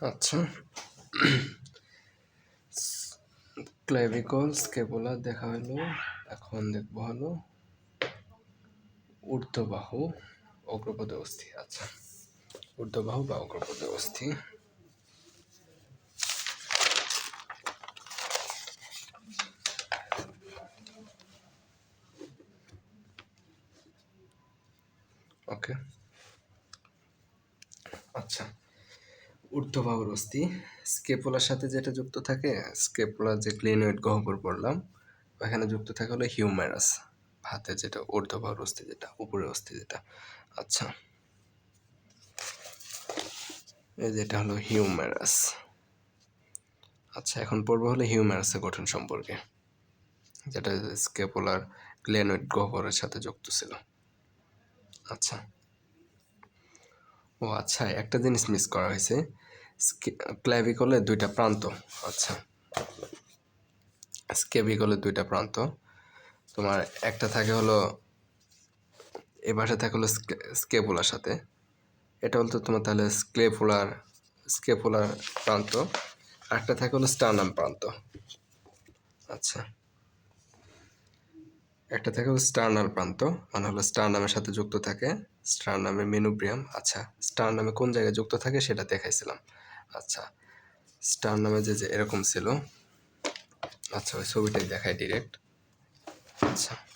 আচ্ছা। ক্লেভিকলস স্কেপুলা দেখা হলো, এখন দেখব হলো। ঊর্ধ্ববাহু, অগ্রপদ অস্থি আচ্ছা। ঊর্ধ্ববাহু বা অগ্রপদ অস্থি ওকে আচ্ছা ঊর্ধ্ববাহুর অস্থি। স্কেপুলার সাথে যেটা যুক্ত থাকে, স্কেপুলার যে ক্লিনোয়েড গহ্বর পড়লাম ওখানে যুক্ত থাকে হলো হিউম্যারাস। হাতে যেটা ঊর্ধ্ববাহুর অস্থি যেটা উপরে অস্থি যেটা। আচ্ছা। এই যেটা হলো হিউম্যারাস। আচ্ছা এখন পড়ব হলো হিউম্যারাসের গঠন সম্পর্কে, যেটা স্কেপুলার গ্লেনোইড গহ্বরের সাথে যুক্ত ছিল। আচ্ছা। ও আচ্ছা একটা জিনিস মিস করা হয়েছে। ক্ল্যাভিকলের দুইটা প্রান্ত। আচ্ছা। স্কেভিকলের দুইটা প্রান্ত। তোমার একটা থাকে হলো, এ পাশে থাকে হলো স্কেপুলার সাথে। এটা হলো তোমার তাহলে স্ক্লেপুলার স্কেপুলার প্রান্ত। একটা থাকে হলো স্টার্নাম প্রান্ত। আচ্ছা। একটা থাকে হলো স্টার্নাল প্রান্ত মানে হলো স্টার নামের সাথে যুক্ত থাকে। স্টার নামে মেনুব্রিয়াম। আচ্ছা স্টার নামে কোন জায়গায় যুক্ত থাকে সেটা দেখাইছিলাম। আচ্ছা স্টার নামে যে যে এরকম ছিল। আচ্ছা ওই ছবিটাই দেখায় ডিরেক্ট আচ্ছা।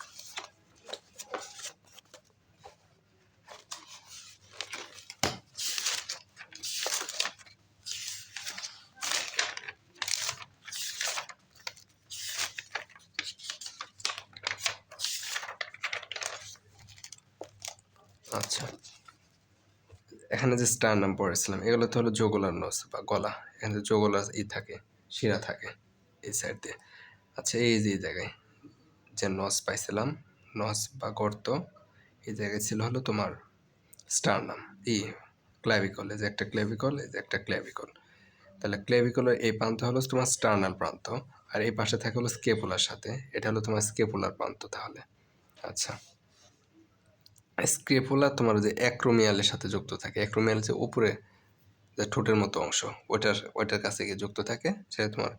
এখানে যে স্টার নাম পড়েছিলাম, এগুলো তো হলো যোগলার নস বা গলা। এখানে যোগলার ই থাকে, শিরা থাকে এই সাইড দিয়ে। আচ্ছা এই যে জায়গায় যে নস পাইছিলাম নস বা গর্ত, এই জায়গায় ছিল হলো তোমার স্টার নাম। ই ক্ল্যাভিকল এই যে একটা ক্ল্যাভিকল এই যে একটা ক্ল্যাভিকল তাহলে ক্ল্যাভিকলের এই প্রান্ত হলো তোমার স্টার্নাল প্রান্ত, আর এই পাশে থাকে হলো স্কেপুলার সাথে। এটা হলো তোমার স্কেপুলার প্রান্ত তাহলে। আচ্ছা। স্ক্রেপুলা তোমার যে অ্যাক্রোমিয়ালের সাথে যুক্ত থাকে, অ্যাক্রোমিয়াল যে উপরে যে ঠোঁটের মতো অংশ, ওইটার ওইটার কাছে গিয়ে যুক্ত থাকে, সেটা তোমার,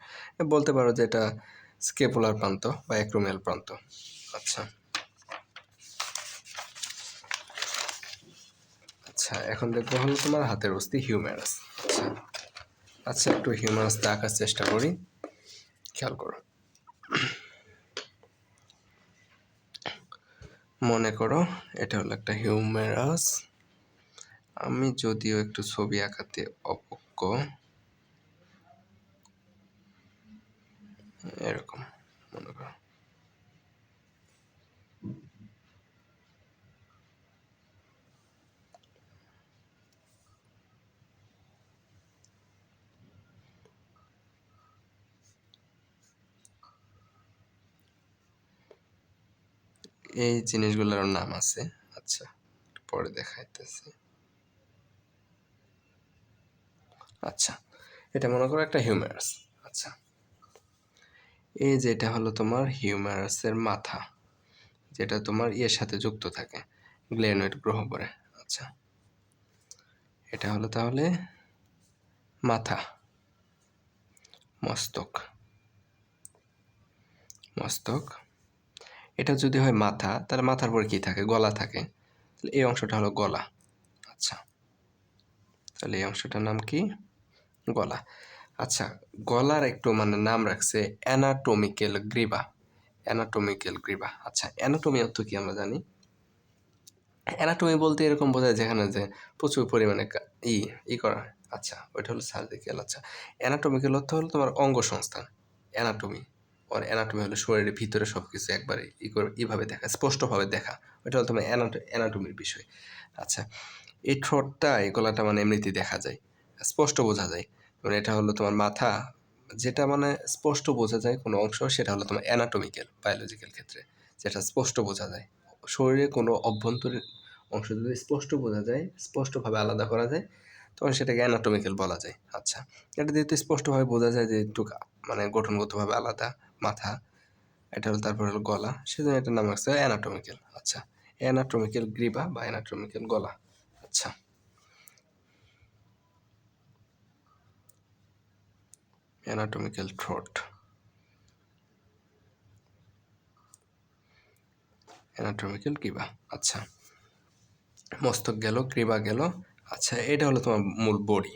বলতে পারো যে এটা স্কেপুলার প্রান্ত বা অ্যাক্রোমিয়াল প্রান্ত। আচ্ছা। আচ্ছা এখন দেখব হলো তোমার হাতের অস্থি হিউম্যারাস। আচ্ছা। আচ্ছা একটু হিউম্যারাসটা আঁকার চেষ্টা করি। খেয়াল করো। মনে করো এটা হলো একটা হিউমেরাস। আমি যদিও একটু ছবি আঁকাতে অপক্ষ এরকম। এই জিনিসগুলোর নাম আছে। আচ্ছা পরে দেখাইতেছি। আচ্ছা এটা মনে করো একটা হিউম্যারাস আচ্ছা এই যেটা হলো তোমার হিউম্যারাসের মাথা, যেটা তোমার ইয়ের সাথে যুক্ত থাকে গ্লেনয়েড গ্রহবরে আচ্ছা এটা হলো তাহলে মাথা, মস্তক মস্তক এটা যদি হয় মাথা, তাহলে মাথার পরে কী থাকে? গলা থাকে। তাহলে এই অংশটা হলো গলা। আচ্ছা। তাহলে এই অংশটার নাম কি? গলা। আচ্ছা গলার একটু মানে নাম রাখছে অ্যানাটোমিক্যাল গ্রিবা। অ্যানাটোমিক্যাল গ্রিবা। আচ্ছা অ্যানাটমি অর্থ কি আমরা জানি? অ্যানাটমি বলতে এরকম বোঝায় যেখানে যে প্রচুর পরিমাণে ই ই করা। আচ্ছা ওইটা হলো সার্জিক্যাল আচ্ছা অ্যানাটমিক্যাল অর্থ হলো তোমার অঙ্গ সংস্থান অ্যানাটমি ওর অ্যানাটমি হলো শরীরের ভিতরে সব কিছু একবারে ই করে এইভাবে দেখা, স্পষ্টভাবে দেখা। ওইটা হলো তোমার অ্যানাটমির বিষয়। আচ্ছা এই ঠোঁটটা, এই গলাটা মানে এমনিতেই দেখা যায়। স্পষ্ট বোঝা যায়। মানে এটা হলো তোমার মাথা, যেটা মানে স্পষ্ট বোঝা যায় কোনো অংশ, সেটা হলো তোমার অ্যানাটমিক্যাল বায়োলজিক্যাল ক্ষেত্রে। যেটা স্পষ্ট বোঝা যায়। শরীরে কোনো অভ্যন্তরীণ অংশ যদি স্পষ্ট বোঝা যায়, স্পষ্টভাবে আলাদা করা যায়, তখন সেটাকে অ্যানাটমিক্যাল বলা যায়। আচ্ছা এটা যেহেতু স্পষ্টভাবে বোঝা যায় যে একটু মানে গঠনগতভাবে আলাদা মাথা, এটা হলো তারপর হলো গলা, সেজন্য এটার নাম হচ্ছে অ্যানাটমিক্যাল আচ্ছা। অ্যানাটমিক্যাল গ্রিবা বা অ্যানাটমিক্যাল গলা আচ্ছা। অ্যানাটমিক্যাল থ্রোট অ্যানাটমিক্যাল গ্রীবা আচ্ছা। মস্তক গেল, গ্রীবা গেল আচ্ছা এটা হলো তোমার মূল বডি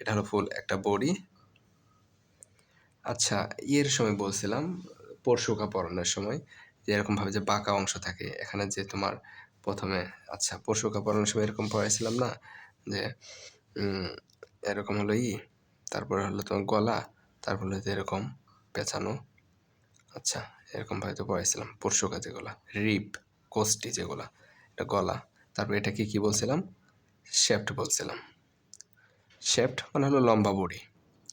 এটা হলো ফুল একটা বডি আচ্ছা ইয়ের সময় বলছিলাম পরশুকা পরনের সময়, যে এরকমভাবে যে বাঁকা অংশ থাকে, এখানে যে তোমার প্রথমে আচ্ছা পরশুকা পরনের সময় এরকম পড়াইছিলাম না? যে এরকম হলো ই, তারপরে হলো তোমার গলা, তারপর হলো এরকম পেঁচানো আচ্ছা এরকমভাবে তো পড়াইছিলাম পরশুকা যেগুলা, রিপ কোষ্টি যেগুলা, এটা গলা, তারপর এটাকে কি বলছিলাম? শেফট বলছিলাম। শেফট মানে হলো লম্বা বডি।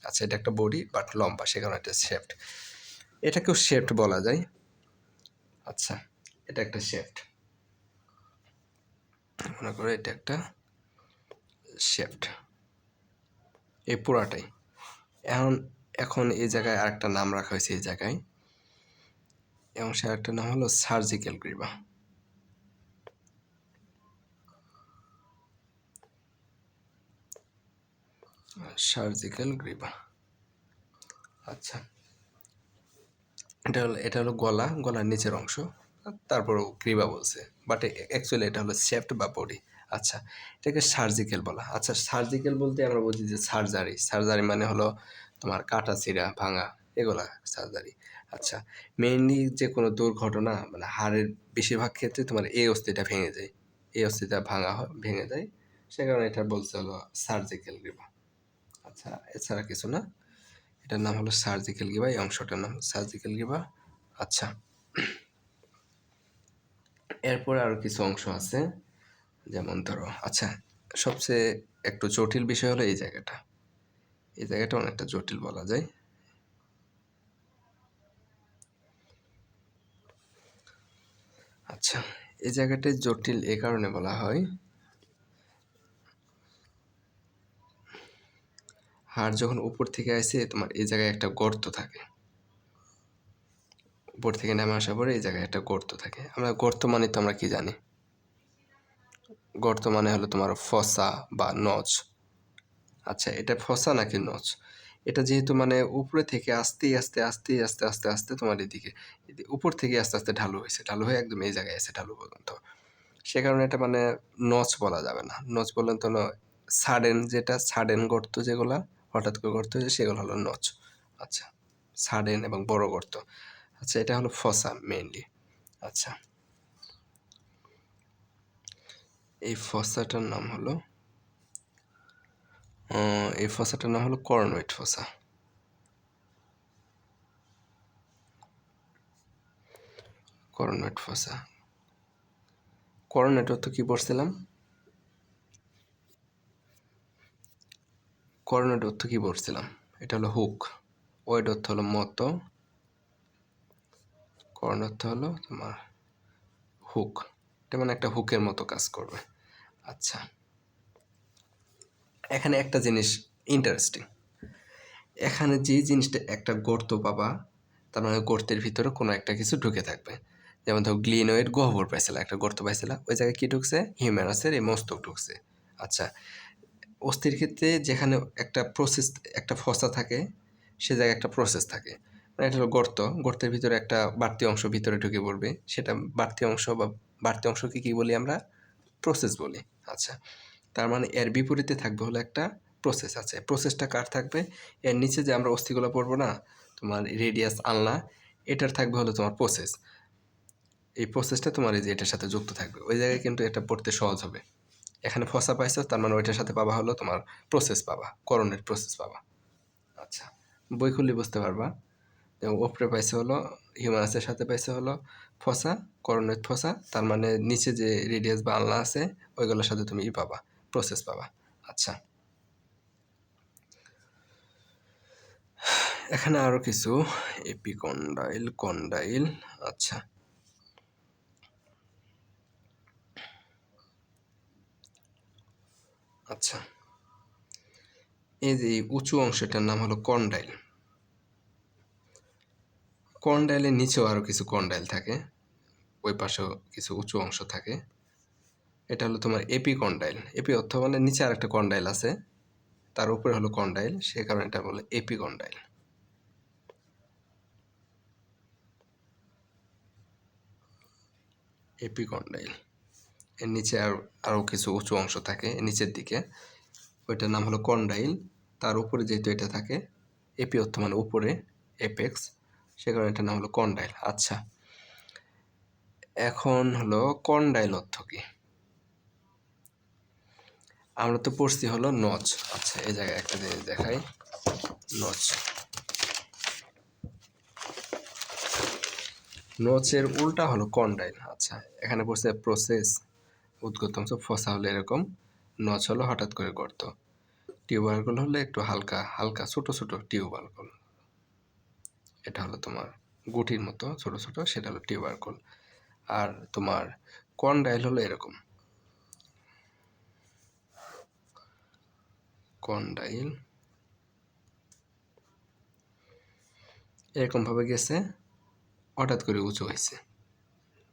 আচ্ছা এটা একটা বডি বাট লম্বা, সে কারণে এটা শেফট এটাকেও শেফট বলা যায়। আচ্ছা এটা একটা শেফট মনে করো এটা একটা শেফট এই পুরাটাই। এখন এখন এই জায়গায় আরেকটা নাম রাখা হয়েছে এই জায়গায়। এবং সে আরেকটা নাম হলো সার্জিক্যাল গ্রীবা সার্জিক্যাল গ্রীবা আচ্ছা। এটা হলো এটা হলো গলা, গলার নিচের অংশ। তারপরও গ্রীবা বলছে। বাট অ্যাকচুয়ালি এটা হলো শেফট বা বডি আচ্ছা এটাকে সার্জিক্যাল বলা। আচ্ছা সার্জিক্যাল বলতে আমরা বলছি যে সার্জারি। সার্জারি মানে হলো তোমার কাটা চিরা ভাঙা, এগুলা সার্জারি। আচ্ছা মেইনলি যে কোনো দুর্ঘটনা মানে হাড়ের বেশিরভাগ ক্ষেত্রে তোমার এই অস্থিটা ভেঙে যায়। এই অস্থিটা ভাঙা ভেঙে যায়। সে কারণে এটা বলছে হলো সার্জিক্যাল গ্রীবা আচ্ছা এছাড়া কিছু না? এটার নাম হলো সার্জিক্যাল গিবা এই অংশটার নাম সার্জিক্যাল গিবা আচ্ছা। এরপরে আরও কিছু অংশ আছে, যেমন ধরো আচ্ছা সবচেয়ে একটু জটিল বিষয় হলো এই জায়গাটা। এই জায়গাটা অনেকটা জটিল বলা যায়। আচ্ছা এই জায়গাটা জটিল এ কারণে বলা হয় হাড় যখন উপর থেকে আসে, তোমার এই জায়গায় একটা গর্ত থাকে। উপর থেকে নেমে আসার পরে এই জায়গায় একটা গর্ত থাকে। আমরা গর্ত মানে তো আমরা কি জানি? গর্ত মানে হলো তোমার ফসা বা নচ। আচ্ছা এটা ফসা নাকি নচ? এটা যেহেতু মানে উপরে থেকে আস্তে আস্তে আস্তে আস্তে আস্তে আস্তে তোমার এদিকে উপর থেকে আস্তে আস্তে ঢালু হয়েছে। ঢালু হয়ে একদম এই জায়গায় এসে ঢালু পর্যন্ত। সে কারণে এটা মানে নচ বলা যাবে না। নচ বললেন তো সাডেন যেটা, সাডেন গর্ত যেগুলা হঠাৎ করে গর্ত হয়েছে সেগুলো হলো নচ। আচ্ছা সাডেন এবং বড় গর্ত। আচ্ছা এটা হলো ফসা মেইনলি আচ্ছা। এই ফসাটার নাম হলো এই ফসাটার নাম হলো করনোইট ফসা। করনোইট ফসা। করোনেট অর্থ কি পড়ছিলাম করোনেট অর্থ কি পড়ছিলাম এটা হলো হুক। ওয়েড অর্থ হলো মতো। করণ অর্থ হলো তোমার হুক। এটা মানে একটা হুকের মতো কাজ করবে। আচ্ছা। এখানে একটা জিনিস ইন্টারেস্টিং এখানে যে জিনিসটা একটা গর্ত পাবা, তার মানে গর্তের ভিতরে কোনো একটা কিছু ঢুকে থাকবে। যেমন ধরো গ্লিনোয়েড গহ্বর পাইছিল, একটা গর্ত পাইছিল, ওই জায়গায় কী ঢুকছে? হিউম্যানাসের এই মস্তক ঢুকছে। আচ্ছা। অস্থির ক্ষেত্রে যেখানে একটা প্রসেস একটা ফসা থাকে, সে জায়গায় একটা প্রসেস থাকে। মানে এটা হলো গর্ত। গর্তের ভিতরে একটা বাড়তি অংশ ভিতরে ঢুকে পড়বে। সেটা বাড়তি অংশ বা বাড়তি অংশকে কী বলি আমরা? প্রসেস বলি। আচ্ছা। তার মানে এর বিপরীতে থাকবে হলো একটা প্রসেস আছে। প্রসেসটা কার থাকবে? এর নিচে যে আমরা অস্থিগুলো পড়ব না, তোমার রেডিয়াস আনলা এটার থাকবে হলো তোমার প্রসেস এই প্রসেসটা তোমার এই যে এটার সাথে যুক্ত থাকবে। ওই জায়গায় কিন্তু এটা পড়তে সহজ হবে। এখানে ফসা পাইছো, তার মানে ওইটার সাথে পাবা হলো তোমার প্রসেস পাবা, করণের প্রসেস পাবা। আচ্ছা বই খুললে বুঝতে পারবা। ওপরে পাইছে হলো হিউমানাসের সাথে পাইছে হলো ফসা, করণের ফসা, তার মানে নিচে যে রেডিয়াস বা আলনা আছে, ওইগুলোর সাথে তুমি ই পাবা প্রসেস পাবা। আচ্ছা। এখানে আরও কিছু, এপিকন্ডাইল, কন্ডাইল আচ্ছা। আচ্ছা। এই যে উঁচু অংশটার নাম হলো কর্নডাইল কর্নডাইলের নিচেও আরও কিছু কর্নডাইল থাকে, ওই পাশেও কিছু উঁচু অংশ থাকে। এটা হলো তোমার এপি কন্ডাইল এপি অর্থ মানে নিচে আর একটা কন্ডাইল আছে, তার উপরে হলো কর্নডাইল সে কারণে এটা বলে এপি কন্ডাইল এপি কন্ডাইল এর নিচে আর আরও কিছু উঁচু অংশ থাকে নিচের দিকে। ওইটার নাম হলো কন্ডাইল। তার উপরে যেহেতু এটা থাকে এপি অর্থ মানে উপরে, এপেক্স, সে কারণে এটার নাম হলো কন্ডাইল। আচ্ছা এখন হলো কন্ডাইল অর্থ কি? আমরা তো পড়ছি হলো নচ। আচ্ছা এই জায়গায় একটা জিনিস দেখাই। নচ। নচের উল্টা হলো কন্ডাইল। আচ্ছা এখানে পড়ছে প্রসেস উদ্গত অংশ ফসা হলে এরকম নচ হলো হঠাৎ করে গর্ত। টিউবারগুলো হলো একটু হালকা হালকা, ছোট ছোট টিউবারগুলো। এটা হলো তোমার গুটির মতো ছোট ছোট, সেটা হলো টিউবারকুল আর তোমার কন্ডাইল হলো এরকম। কন্ডাইল। এরকম ভাবে গেছে, হঠাৎ করে উঁচু হয়েছে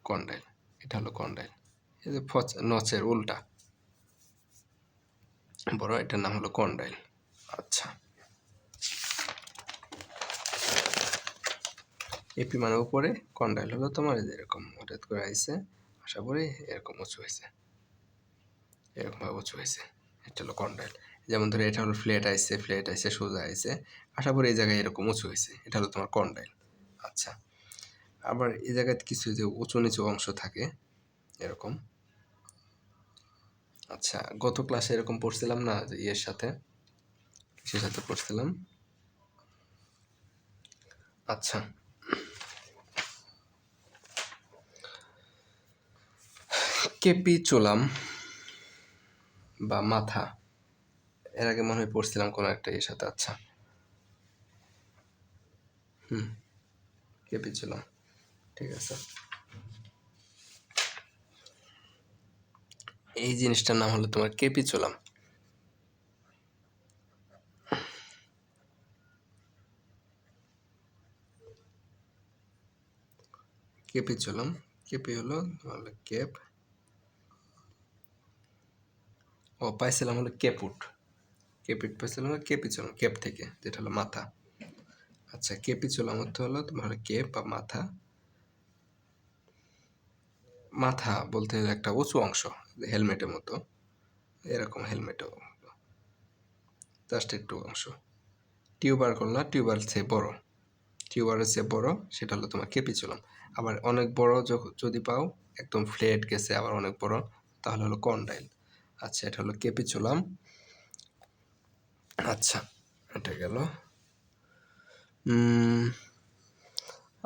কন্ডাইল। এটা হলো কন্ডাইল। এই যে ফচ- নচের উল্টা। বড়, এটার নাম হলো কন্ডাইল। আচ্ছা। এপি মানে উপরে, কন্ডাইল হলো তোমার এরকম, হঠাৎ করে আইছে আশা করি এরকম উঁচু হয়েছে। এরকম ভাবে উঁচু হয়েছে। এটা হলো কন্ডাইল। যেমন ধরো, এটা হলো ফ্লেট আইছে ফ্লেট আইছে, সোজা আইছে আশা করি এই জায়গায় এরকম উঁচু হয়েছে। এটা হলো তোমার কন্ডাইল। আচ্ছা। আবার এই জায়গায় কিছু যে উঁচু নিচু অংশ থাকে, এরকম। আচ্ছা গত ক্লাসে এরকম পড়ছিলাম না ইয়ের সাথে? কিসের সাথে পড়ছিলাম? আচ্ছা। কেপি চোলাম বা মাথা, এর আগে মনে হয় পড়ছিলাম কোনো একটা ইয়ের সাথে আচ্ছা। হুম, কেপি চোলাম, ঠিক আছে। এই জিনিসটার নাম হলো তোমার কেপি চোলাম কেপি চোলাম কেপি হলো তোমার হলো কেপ। ও, পাইছিলাম হলো কেপুট। কেপিট পাইছিলাম হলো কেপি চোলাম কেপ থেকে, যেটা হলো মাথা। আচ্ছা কেপি চোলাম অর্থ হলো তোমার কেপ বা মাথা। মাথা বলতে একটা উঁচু অংশ। হেলমেটের মতো, এরকম হেলমেটও। জাস্ট একটু অংশ। টিউবার করলা, টিউবার চেয়ে বড়। টিউবারের চেয়ে বড়, সেটা হলো তোমার কেপিচুলাম আবার অনেক বড় যদি পাও, একদম ফ্লেট গেছে, আবার অনেক বড়, তাহলে হলো কন্ডাইল আচ্ছা এটা হলো কেপিচুলাম আচ্ছা এটা গেল।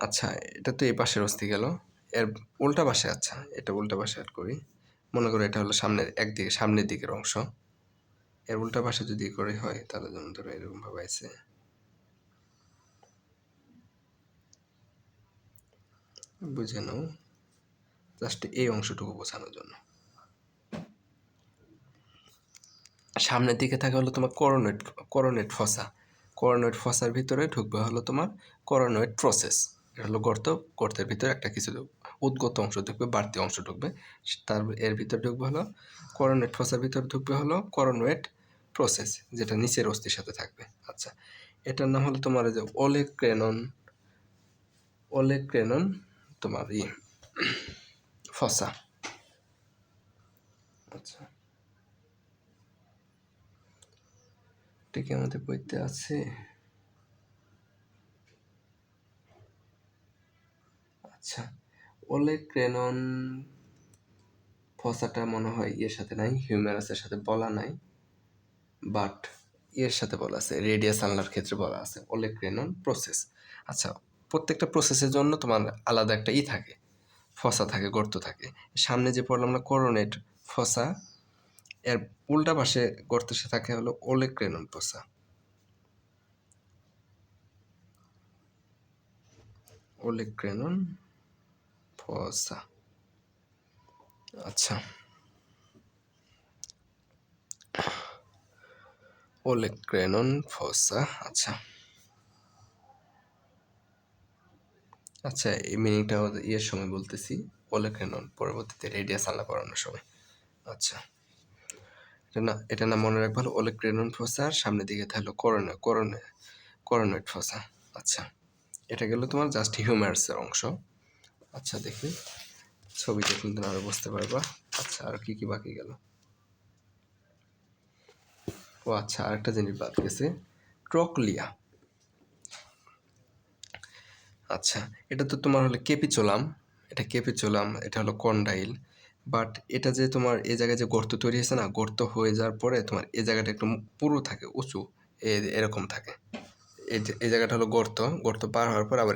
আচ্ছা এটা তো এই পাশের অস্থি গেল। এর উল্টা পাশে আচ্ছা এটা উল্টা পাশে অ্যাড করি। মনে করো এটা হলো সামনের, একদিকে, সামনের দিকের অংশ। এর উল্টা পাশে যদি করে হয়, তাহলে যেমন ধরো এরকম ভাবে আছে। বুঝে নাও। জাস্ট এই অংশটুকু বোঝানোর জন্য। সামনের দিকে থাকা হলো তোমার করোনেট করোনেট ফসা করোনেট ফসার ভিতরে ঢুকবে হলো তোমার করোনেট প্রসেস এটা হলো গর্ত, গর্তের ভিতরে একটা কিছু উদ্গত অংশ ঢুকবে, বাড়তি অংশ ঢুকবে। তার এর ভিতর ঢুকবে হলো করোনেট ফসার ভিতর ঢুকবে হলো করোনেট প্রসেস যেটা নিচের অস্থির সাথে থাকবে। আচ্ছা এটার নাম হলো তোমার যে ওলেক্রেনন ওলেক্রেনন তোমার ই ফসা আচ্ছা আমাদের বইতে আছে? আচ্ছা ওলেক্রেনন ফসাটা মনে হয় ইয়ের সাথে নাই, হিউম্যারাসের সাথে বলা নাই, বাট ইয়ের সাথে বলা আছে, রেডিয়াস আনলার ক্ষেত্রে বলা আছে ওলেক্রেনন প্রসেস। আচ্ছা প্রত্যেকটা প্রসেসের জন্য তোমার আলাদা একটা ই থাকে, ফসা থাকে, গর্ত থাকে। সামনে যে পড়লাম না, করোনেট ফসা, এর উল্টা পাশে গর্ত সে থাকে হলো ওলেক্রেনন ফসা। ওলেক্রেনন ফসা আচ্ছা। ওলেক্রেনন ফসা আচ্ছা। আচ্ছা এই মিনিংটা ইয়ের সময় বলতেছি ওলেক্রেনন পরবর্তীতে রেডিয়াস আনলা পড়ানোর সময়। আচ্ছা। এটা না এটা না মনে রাখব হলো ওলেক্রেনন ফসা, আর সামনের দিকে থাকল করোনা করোনা করোনেট ফসা। আচ্ছা। এটা গেল তোমার জাস্ট হিউম্যারসের অংশ। আচ্ছা দেখি। ছবি দেখলে তুমি আরও বুঝতে পারবা। আচ্ছা আর কি কি বাকি গেল? ও আচ্ছা আরেকটা জিনিস বাদ গেছে। ট্রকলিয়া আচ্ছা এটা তো তোমার হলো কেপিচোলাম। এটা কেপিচোলাম, এটা হলো কন্ডাইল। বাট এটা যে তোমার এই জায়গায় যে গর্ত তৈরি হয়েছে না, গর্ত হয়ে যাওয়ার পরে তোমার এই জায়গাটা একটু পুরো থাকে, উঁচু। এরকম থাকে। এই জায়গাটা হলো গর্ত। গর্ত পার হওয়ার পর আবার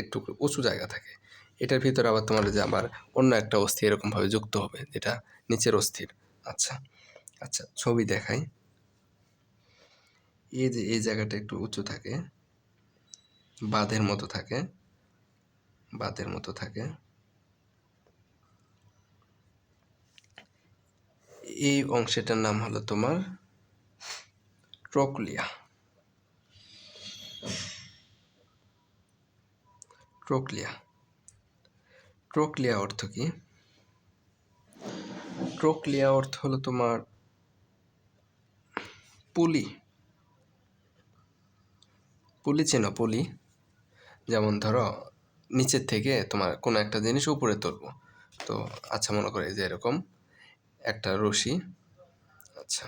একটু উঁচু জায়গা থাকে। এটার ভিতরে আবার তোমার যে আবার অন্য একটা অস্থি এরকমভাবে যুক্ত হবে, যেটা নিচের অস্থির। আচ্ছা আচ্ছা ছবি দেখাই। এই যে এই জায়গাটা একটু উঁচু থাকে, বাঁধের মতো থাকে, বাঁধের মতো থাকে। এই অংশটার নাম হলো তোমার ট্রকলিয়া ট্রকলিয়া ট্রকলিয়া অর্থ কি? ট্রকলিয়া অর্থ হলো তোমার পুলি। পুলি চেনো, পুলি। যেমন ধরো, নিচের থেকে তোমার কোনো একটা জিনিস উপরে তুলবো। তো আচ্ছা মনে করে যে এরকম একটা রশি। আচ্ছা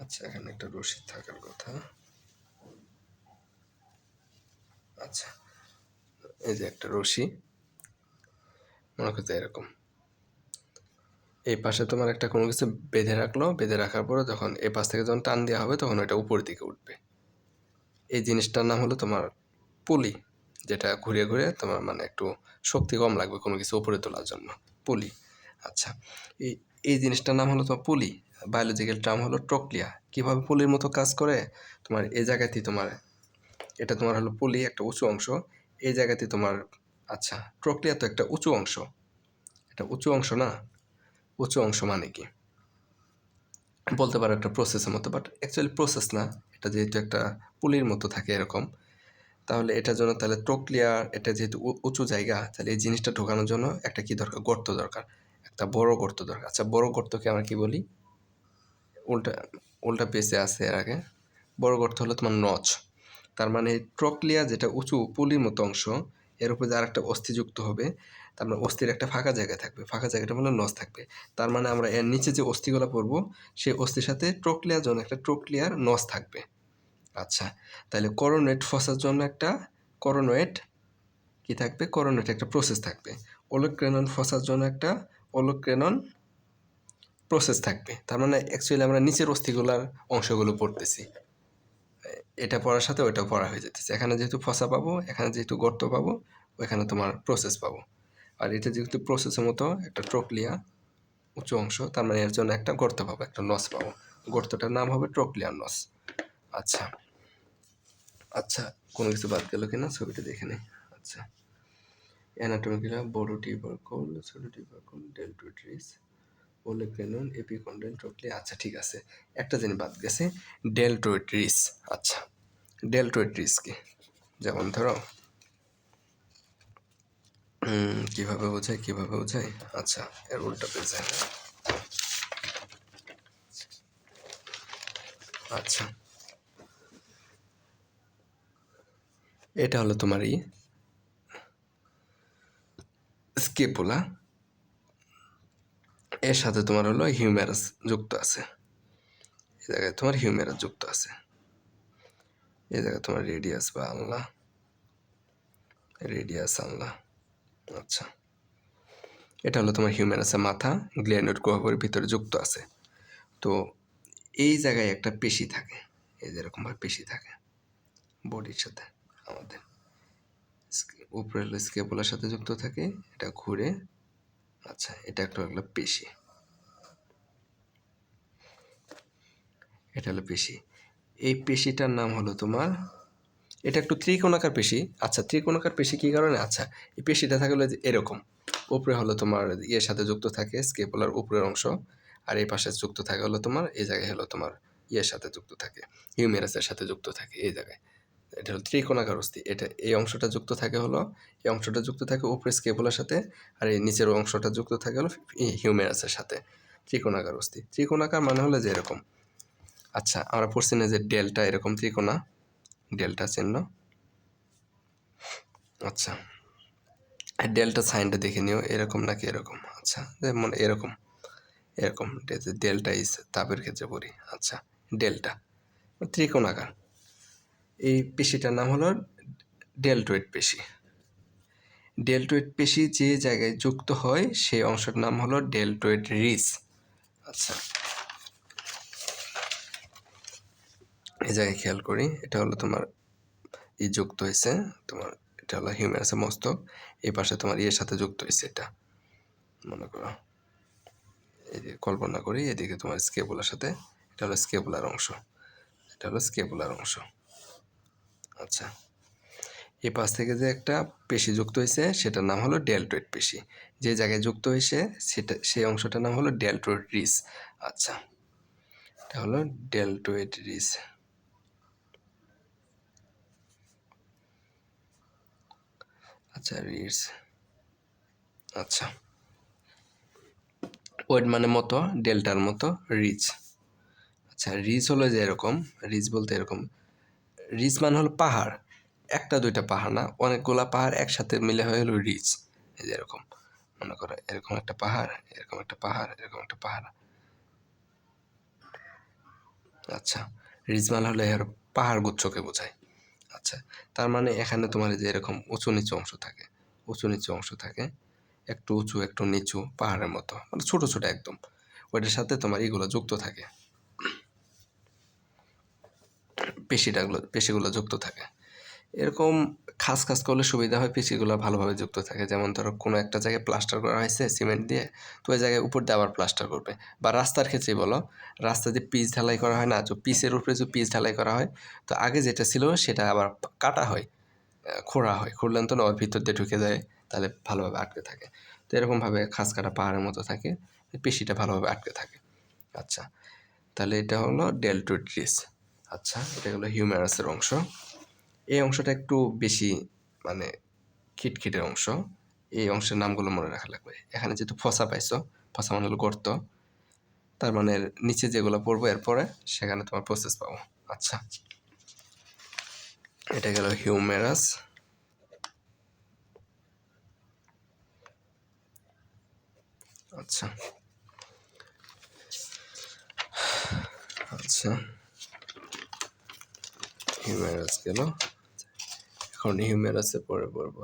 আচ্ছা এখানে একটা রশি থাকার কথা। আচ্ছা এই যে একটা রশি। মনে করতে এরকম। এই পাশে তোমার একটা কোনো কিছু বেঁধে রাখল, বেঁধে রাখার পরে যখন এই পাশ থেকে যখন টান দেওয়া হবে তখন ওইটা উপরের দিকে উঠবে। এই জিনিসটার নাম হলো তোমার পুলি, যেটা ঘুরে ঘুরে তোমার মানে একটু শক্তি কম লাগবে কোনো কিছু উপরে তোলার জন্য। পুলি আচ্ছা। এই এই জিনিসটার নাম হলো তোমার পুলি বায়োলজিক্যাল টার্ম হলো টকলিয়া কীভাবে পুলির মতো কাজ করে? তোমার এই জায়গাতেই তোমার, এটা তোমার হলো পুলি, একটা উঁচু অংশ। এই জায়গাতে তোমার আচ্ছা ট্রকলিয়া তো একটা উঁচু অংশ। এটা উঁচু অংশ না? উঁচু অংশ মানে কি? বলতে পারো একটা প্রসেসের মতো বাট অ্যাকচুয়ালি প্রসেস না। এটা যেহেতু একটা পুলির মতো থাকে এরকম, তাহলে এটার জন্য তাহলে ট্রকলিয়ার এটা যেহেতু উঁচু জায়গা, তাহলে এই জিনিসটা ঢোকানোর জন্য একটা কি দরকার? গর্ত দরকার। একটা বড় গর্ত দরকার। আচ্ছা বড় গর্তকে আমরা কি বলি? উল্টা উল্টা পেসে আছে এর আগে। বড় গর্ত হলো তোমার নচ। তার মানে ট্রকলিয়া যেটা উঁচু, পুলির মতো অংশ এর উপরে আর একটা অস্থি যুক্ত হবে। তার মানে অস্থির একটা ফাঁকা জায়গা থাকবে। ফাঁকা জায়গাটা হলো নচ থাকবে। তার মানে আমরা এর নিচে যে অস্থিগুলো পড়ব, সেই অস্থির সাথে ট্রকলিয়ার জন্য একটা ট্রকলিয়ার নচ থাকবে। আচ্ছা তাহলে করোনেট ফসার জন্য একটা করোনোয়েট কি থাকবে? করোনেট একটা প্রসেস থাকবে। ওলোক্রেনন ফসার জন্য একটা ওলোক্রেনন প্রসেস থাকবে। তার মানে অ্যাকচুয়ালি আমরা নিচের অস্থিগুলার অংশগুলো পড়তেছি। এটা পড়ার সাথে ওইটাও পড়া হয়ে যেতেছে এখানে যেহেতু ফসা পাবো, এখানে যেহেতু গর্ত পাবো, ওইখানে তোমার প্রসেস পাবো। আর এটা যেহেতু প্রসেসের মতো একটা ট্রকলিয়া, উঁচু অংশ, তার মানে এর জন্য একটা গর্ত পাবো, একটা নস পাবো। গর্তটার নাম হবে ট্রকলিয়ার নস। আচ্ছা। আচ্ছা কোনো কিছু বাদ গেল কিনা? ছবিটা দেখে নেই। আচ্ছা। অ্যানাটমিক্যাল বড় টিউবারকল ছোট টিউবারকল ডেলটোট্রিস ওলেক্রেনন এপিকন্ডেল ট্রকলি আচ্ছা ঠিক আছে। একটা জিনিস বাদ গেছে ডেলটোট্রিস আচ্ছা ডেলটোট্রিস কি? যেমন ধরো কীভাবে বোঝায় কীভাবে বোঝায়? আচ্ছা এর উল্টা পেজে আচ্ছা এটা হলো তোমার ই স্কেপুলা এর সাথে তোমার হলো হিউম্যারাস যুক্ত আছে। এই জায়গায় তোমার হিউম্যারাস যুক্ত আছে। এই জায়গায় তোমার রেডিয়াস বা আল্লাহ রেডিয়াস আল্লাহ আচ্ছা। এটা হলো তোমার হিউম্যারাসের মাথা গ্ল্যানোড গহ্বরের ভিতরে যুক্ত আছে। তো এই জায়গায় একটা পেশি থাকে। এই যেরকমভাবে পেশি থাকে। বডির সাথে, আমাদের। স্কে- উপরে স্কেপুলার সাথে যুক্ত থাকে। এটা ঘুরে আচ্ছা এটা একটা হলো পেশি এটা হলো পেশি। এই পেশিটার নাম হলো তোমার, এটা একটু ত্রিকোণাকার পেশি। আচ্ছা ত্রিকোণাকার পেশি কী কারণে? আচ্ছা এই পেশিটা থাকলে এরকম। উপরে হলো তোমার ইয়ের সাথে যুক্ত থাকে স্কেপুলার উপরের অংশ। আর এই পাশে যুক্ত থাকে হলো তোমার, এই জায়গায় হলো তোমার ইয়ের সাথে যুক্ত থাকে হিউমেরাসের সাথে যুক্ত থাকে, এই জায়গায়। এটা হলো ত্রিকোণাকার অস্থি এটা এই অংশটা যুক্ত থাকে হলো, এই অংশটা যুক্ত থাকে উপরে স্কেপুলার সাথে আর এই নিচের অংশটা যুক্ত থাকে হলো হিউমেরাসের সাথে ত্রিকোণাকার অস্থি ত্রিকোণাকার মানে হলো যে এরকম। আচ্ছা আমরা পড়ছি না যে ডেল্টা এরকম ত্রিকোণা, ডেল্টা চিহ্ন। আচ্ছা ডেল্টা সাইনটা দেখে নিও, এরকম নাকি এরকম? আচ্ছা যেমন এরকম এরকম ডেল্টা ইস তাপের ক্ষেত্রে পড়ি। আচ্ছা ডেল্টা, ত্রিকোণাকার। এই পেশিটার নাম হলো ডেল্টোয়েড পেশি। ডেল্টোয়েড পেশি যে জায়গায় যুক্ত হয়, সেই অংশের নাম হলো ডেল্টোয়েড রিস। আচ্ছা। এই জায়গায় খেয়াল করি, এটা হলো তোমার ই যুক্ত হয়েছে, তোমার এটা হলো হিউম্যারাসের মস্তক, এই পাশে তোমার ইয়ের সাথে যুক্ত হয়েছে এটা। মনে করো। কল্পনা করি, এদিকে তোমার স্কেবুলার সাথে, এটা হলো স্কেবুলার অংশ, এটা হলো স্কেবুলার অংশ। আচ্ছা। এই পাশ থেকে যে একটা পেশি যুক্ত হয়েছে সেটার নাম হলো ডেল্টোয়েড পেশি। যে জায়গায় যুক্ত হয়েছে সেটা, সেই অংশটার নাম হলো ডেল্টোয়েড রিস। আচ্ছা। এটা হলো ডেল্টোয়েড রিস। আচ্ছা রিস। আচ্ছা। ওয়েট মানে মতো, ডেল্টার মতো, রিচ। আচ্ছা রিচ হলো যে এরকম, রিচ বলতে এরকম। রিচ মানে হলো পাহাড়। একটা, দুইটা পাহাড় না? অনেকগুলা পাহাড় একসাথে মিলে হয়ে হলো রিচ। এই যে এরকম, মনে করো এরকম একটা পাহাড়, এরকম একটা পাহাড়, এরকম একটা পাহাড়। আচ্ছা রিচ মানে হলো এর পাহাড় গুচ্ছকে বোঝায়? আচ্ছা তার মানে এখানে তোমার যে এরকম উঁচু নিচু অংশ থাকে, উঁচু নিচু অংশ থাকে, একটু উঁচু, একটু নিচু পাহাড়ের মতো মানে ছোটো ছোটো একদম। ওইটার সাথে তোমার এগুলো যুক্ত থাকে। পেশিটাগুলো, পেশিগুলো যুক্ত থাকে। এরকম খাস খাস করলে সুবিধা হয় পেশিগুলো ভালোভাবে যুক্ত থাকে। যেমন ধরো কোনো একটা জায়গায় প্লাস্টার করা হয়েছে, সিমেন্ট দিয়ে, তো ওই জায়গায় উপর দিয়ে আবার প্লাস্টার করবে। বা রাস্তার ক্ষেত্রেই বলো রাস্তা যে পিচ ঢালাই করা হয় না তো পিচের উপরে যে পিচ ঢালাই করা হয়, তো আগে যেটা ছিল সেটা আবার কাটা হয় খোঁড়া হয়। খুঁড়লেন তো না, ওর ভিতর দিয়ে ঢুকে যায়, তাহলে ভালোভাবে আটকে থাকে। তো এরকমভাবে খাস কাটা পাহাড়ের মতো থাকে, পেশিটা ভালোভাবে আটকে থাকে। আচ্ছা তাহলে এটা হলো ডেলটোট্রিস আচ্ছা এটা হলো হিউম্যারাসের অংশ। এই অংশটা একটু বেশি মানে খিটখিটের অংশ। এই অংশের নামগুলো মনে রাখা লাগবে। এখানে যেহেতু ফসা পাইছো ফসা মানে হলো গর্ত। তার মানে নিচে যেগুলো পড়ব, এরপরে সেখানে তোমার প্রসেস পাবো। আচ্ছা। এটা গেল হিউমেরাস আচ্ছা। আচ্ছা। হিউমেরাস গেল এখন হিউম্যারাসে পরে পড়ব